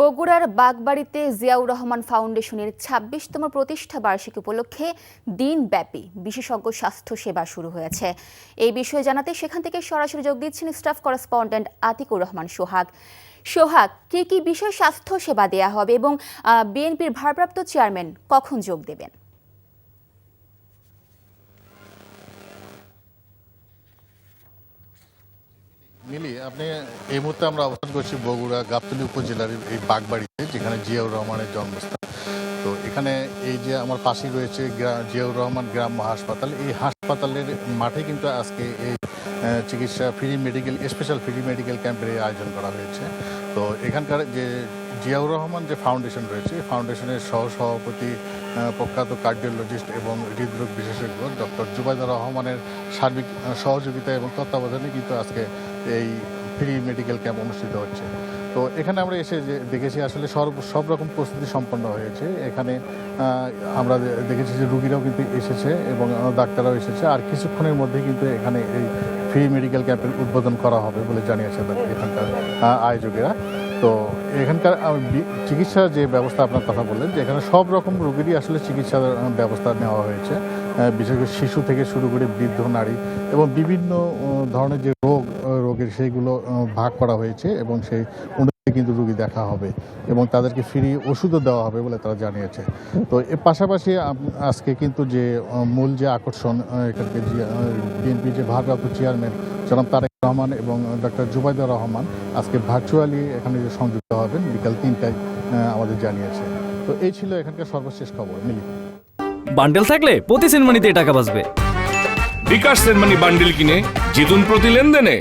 বগুড়ার বাগবাড়িতে জিয়াউর রহমান ফাউন্ডেশনের ছাব্বিশতম প্রতিষ্ঠা বার্ষিকী উপলক্ষে দিনব্যাপী বিশেষজ্ঞ স্বাস্থ্য সেবা শুরু হয়েছে। এই বিষয়ে জানাতে সেখান থেকে সরাসরি যোগ দিচ্ছেন স্টাফ করেসপন্ডেন্ট আতিকুর রহমান সোহাগ। সোহাগ, কি কি বিষয় স্বাস্থ্য সেবা দেয়া হবে এবং বিএনপির ভারপ্রাপ্ত চেয়ারম্যান কখন যোগ দেবেন? মিলি, আপনি এই মুহূর্তে আমরা অবস্থান করছি বগুড়া গাবতলী উপজেলার এই বাগবাড়িতে, যেখানে জিয়াউর রহমানের জন্মস্থান। তো এখানে এই যে আমার পাশেই রয়েছে জিয়াউর রহমান গ্রাম্য হাসপাতাল। এই হাসপাতালের মাঠে কিন্তু আজকে এই চিকিৎসা free medical, special free medical ক্যাম্পের আয়োজন করা হয়েছে। তো এখানকার যে জিয়াউর রহমান যে ফাউন্ডেশন রয়েছে ফাউন্ডেশনের সহ সভাপতি প্রখ্যাত কার্ডিওলজিস্ট এবং হৃদরোগ বিশেষজ্ঞ ডক্টর জুবাইদুর রহমানের সার্বিক সহযোগিতা এবং তত্ত্বাবধানে কিন্তু আজকে এই ফ্রি মেডিকেল ক্যাম্প অনুষ্ঠিত হচ্ছে। তো এখানে আমরা এসে যে দেখেছি আসলে সব সব রকম প্রস্তুতি সম্পন্ন হয়েছে। এখানে আমরা দেখেছি যে রুগীরাও কিন্তু এসেছে এবং ডাক্তাররাও এসেছে। আর কিছুক্ষণের মধ্যে কিন্তু এখানে এই ফ্রি মেডিকেল ক্যাম্পের উদ্বোধন করা হবে বলে জানিয়েছে এখানকার আয়োজকেরা। তো এখানকার চিকিৎসার যে ব্যবস্থা আপনার কথা বললেন, যে এখানে সব রকম রোগীরই আসলে চিকিৎসার ব্যবস্থা নেওয়া হয়েছে। বিশেষ করে শিশু থেকে শুরু করে বৃদ্ধ, নারী এবং বিভিন্ন ধরনের যে রোগ রোগের সেইগুলো ভাগ করা হয়েছে এবং সেই অনুযায়ী কিন্তু রুগী দেখা হবে এবং তাদেরকে ফ্রি ওষুধও দেওয়া হবে বলে তারা জানিয়েছে। তো এর পাশাপাশি আজকে কিন্তু যে মূল যে আকর্ষণ এখানকে বিএনপি যে ভারপ্রাপ্ত চেয়ারম্যান জনাব তারেক রহমান এবং ডক্টর জুবাইদুর রহমান আজকে ভার্চুয়ালি এখানে যে সংযুক্ত হবেন বিকাল তিনটায় আহ, আমাদের জানিয়েছে। তো এই ছিল এখানকার সর্বশেষ খবর। মিলি। বান্ডেল থাকলে প্রতি সেনমানিতে টাকা বাঁচবে। বিকাশ সেনমানি বান্ডিল কিনে জিতুন প্রতি লেনদেনে।